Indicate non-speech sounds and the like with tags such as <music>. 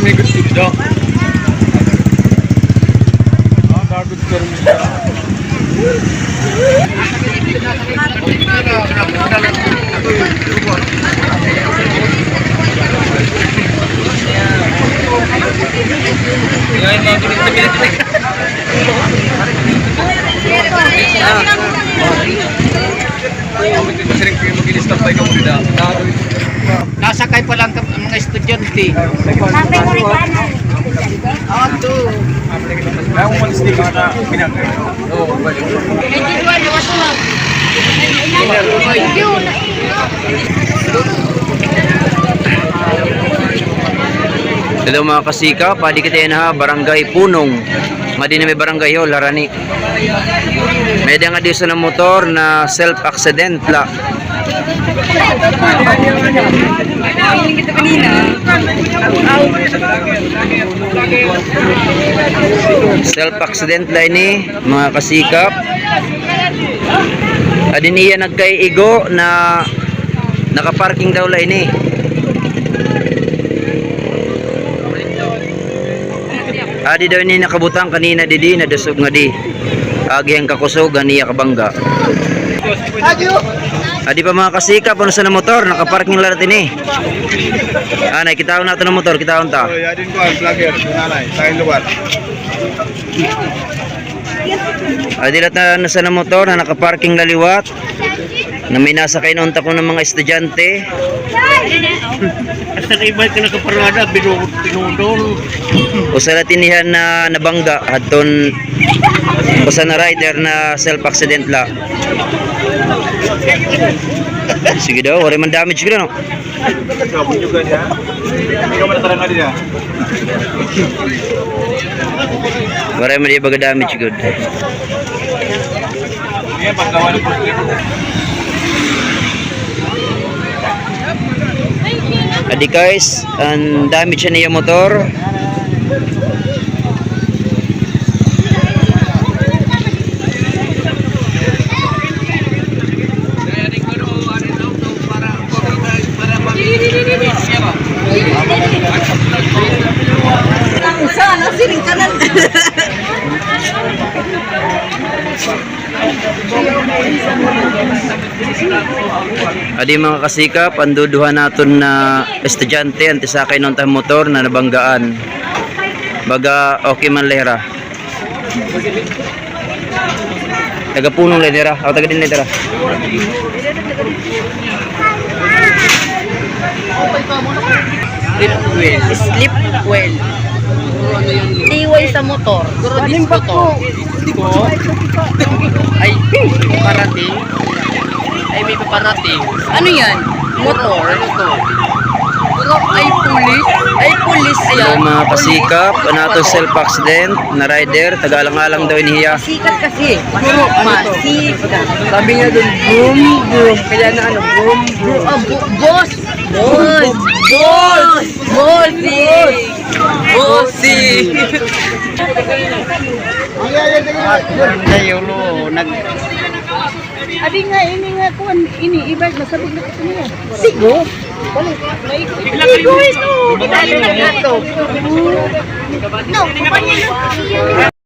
may tip daw. Ah, dapat sir. Ngayon, mga kulit na pinag Sering kayo mag-ilistap tayo kung hindi Nasakay pa lang ang mga estudyante. Sampai ko rin kanan. Ah, to. Kaya kung malis na pinagay. Oo, balik. Hindi ko ano wato. Hindi ko na. Hello mga kasika, padi kita yan ha, barangay Punong. Nga din na may barangay ho, Larani. May nga di sa na motor na self-accident la. Self-accident la ini, mga kasikap. Adin iya nagkaiigo na nakaparking daw la ini. Adi daw ni nakabutang kanina didi na dasog nga di. Agi ang kakusog ganiya kabangga. Adi pa mga kasikap ano sa na motor nakaparking lahat ini. Ah, nakita ko nato ng motor, kita ta. So, yadin ko ang vlogger, nanay, sa lugar. Adi lahat na ano sa na motor na nakaparking laliwat. Na may nasa kayo ko ng mga estudyante. Basta iba ka nakaparada, binudol. Usa na tinihan na nabangga adton usa na rider na self-accident la. <laughs> Sige daw, wala man damage gila no. Gabon juga. Hindi ka man tarang dia. Wala man di baga damage good. Proseso. Adi guys, ang damage niya motor. Adi mga kasikap, anduduhan naton na estudyante antisakay ng tayong motor na nabanggaan. Baga okay man lehra. Taga punong lehra, o taga din lehra. Slip well. Slip well. Liway sa motor. Galing pa ko. Ko. <laughs> Ay, parating. Ay, may paparating. Ano yan? Motor. Ano to? Pero ay pulis. Ay pulis yan. mga kasikap, anato self-accident na rider, tagalang-alang daw inihiya. Sikat kasi. Masikat. Sabi nga dun, boom, boom. Kaya na ano, boom, boom. Oh, bo- boss. Boss. Boss. Bossy. Bossy. Ngayon, nag... Adi nga, ini nga kuan, ini ibag masabog na kasi niya. Sigo? Bigla kayo ito. Bigla Dali na nga to. No, kumpanya na.